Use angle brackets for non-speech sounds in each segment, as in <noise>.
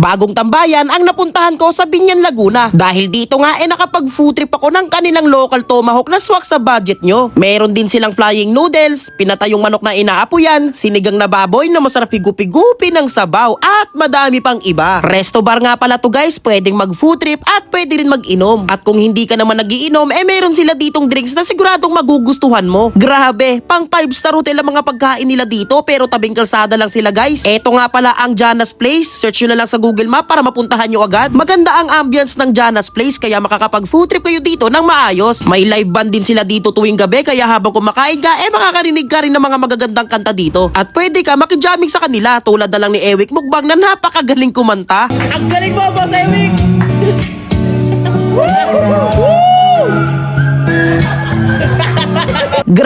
Bagong tambayan ang napuntahan ko sa Binyan, Laguna. Dahil dito nga eh nakapag food trip ako ng kanilang local tomahawk na swak sa budget nyo. Meron din silang flying noodles, pinatayong manok na inaapoyan, sinigang na baboy na masarap higupi-gupi ng sabaw at madami pang iba. Resto bar nga pala to guys, pwedeng mag food trip at pwede rin mag-inom. At kung hindi ka naman nagiinom, eh meron sila ditong drinks na siguradong magugustuhan mo. Grabe, pang 5 star hotel ang mga pagkain nila dito pero tabing kalsada lang sila guys. Eto nga pala ang Jana's Place. Search nyo na lang sa Google Map para mapuntahan nyo agad. Maganda ang ambience ng Jana's Place kaya makakapag food trip kayo dito ng maayos. May live band din sila dito tuwing gabi kaya habang kumakain ka eh makakarinig ka rin ng mga magagandang kanta dito. At pwede ka makijamming sa kanila tulad na lang ni Ewik Mukbang na napakagaling kumanta. Ang galing mo, Boss Ewik!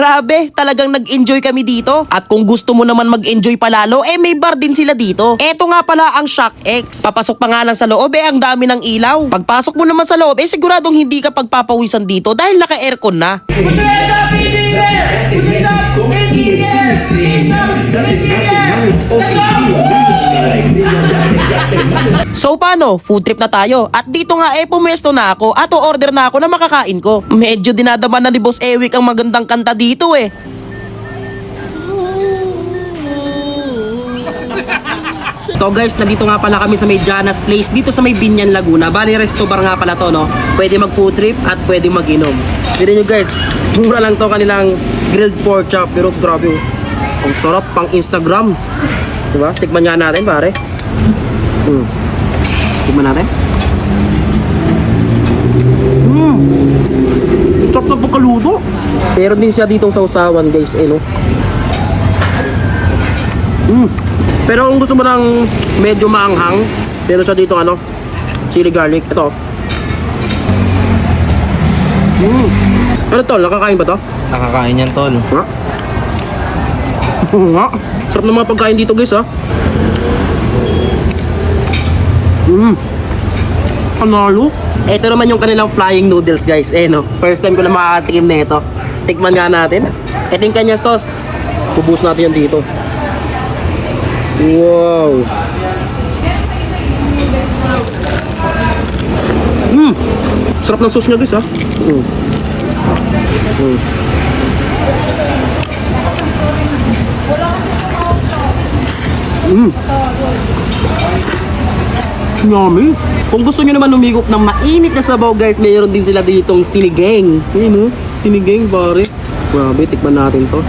Grabe, talagang nag-enjoy kami dito. At kung gusto mo naman mag-enjoy palalo, eh may bar din sila dito. Eto nga pala ang Shock X. Papasok pa nga lang sa loob, eh ang dami ng ilaw. Pagpasok mo naman sa loob, eh siguradong hindi ka pagpapawisan dito dahil naka-aircon na. So paano? Food trip na tayo. At dito nga eh pumwesto na ako at order na ako na makakain ko. Medyo dinadaman na ni Boss Ewik ang magandang kanta dito eh. So guys, nandito nga pala kami sa may Jana's Place dito sa may Binyan, Laguna. Bali, resto bar nga pala to, no? Pwede mag food trip at pwede mag-inom. Tignan nyo guys, mura lang to kanilang grilled pork chop. Pero grabe, oh. Ang sarap pang Instagram. Diba? Tikman nga natin, pare. Mm. Tikman natin. Mm. Sarap na pagkaluto. Pero din siya ditong sausawan guys, eh no. Mm. Pero kung gusto mo ng medyo maanghang, meron siya dito ano, chili garlic. Ito. Mm. Ano to? Nakakain ba to? Nakakain yan, tol. Ha? Oo nga. Sarap ng mga pagkain dito guys ha. Mmm. Panalo. Ito naman yung kanilang flying noodles guys. Eh no. First time ko na makakatikim na ito. Tikman nga natin. Ito yung kanya sauce. Bubus natin yan dito. Wow. Mmm. Sarap ng sauce niya guys ha. Mm. Mm. Mm. Yummy. Kung gusto nyo naman umigop ng mainit na sabaw guys, mayroon din sila ditong sinigang. Yun oh, sinigang pare. Grabe, tikman natin to.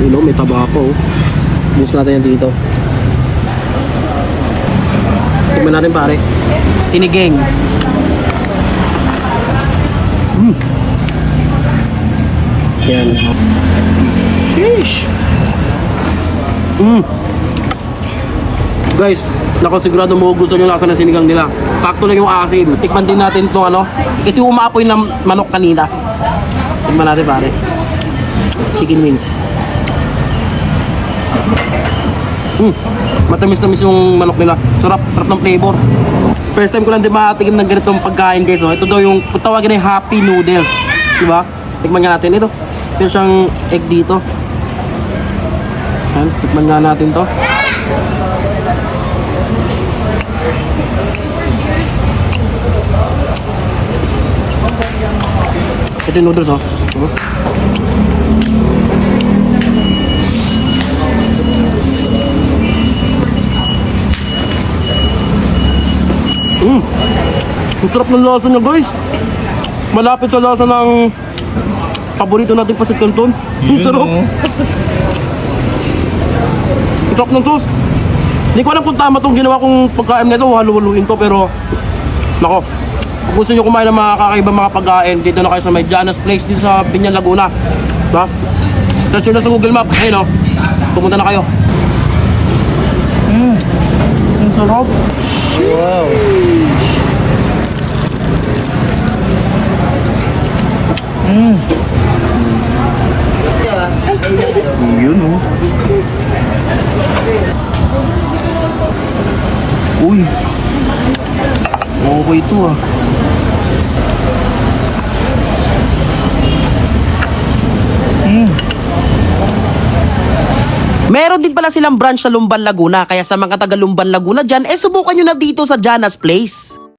Yun oh, may tabako. Bus natin yan dito. Tikman natin pare. Sinigang. Mm. Yan. Sheesh. Mm. Guys, nako sigurado mo gusto nyo lasa ng sinigang nila. Sakto lang yung asin. Tikman din natin to ano. Ito yung umaapoy ng manok kanina. Tikman natin pare. Chicken wings. Mm, matamis-tamis yung manok nila. Sarap, sarap ng flavor. First time ko lang din makatikim ng ganitong pagkain guys. Oh. Ito daw yung tawagin ay happy noodles. Diba? Tikman nga natin ito. Meron siyang egg dito. Yan, tikman nga natin to. Ito yung noodles, oh. Oh. Mm. Ang sarap ng lasa niya, guys. Malapit sa lasa ng paborito nating pasit canton. <laughs> Ang sarap. Ang sarap ng sauce. Hindi ko alam kung tama tong ginawa kong pagkain nito, halu-haluin to, pero nako, kung gusto nyo kumain ng mga kakaibang mga pagkain, dito na kayo sa may Jana's Place dito sa Binyan, Laguna. Diba? Search nyo na sa Google Map. Ayun o. Pumunta na kayo. Mmm. Ang sarap. Wow. Yun, oh. Uy. Okay ito, ah. Meron din pala silang branch sa Lumban, Laguna. Kaya sa mga taga Lumban, Laguna dyan, eh subukan nyo na dito sa Jana's Place.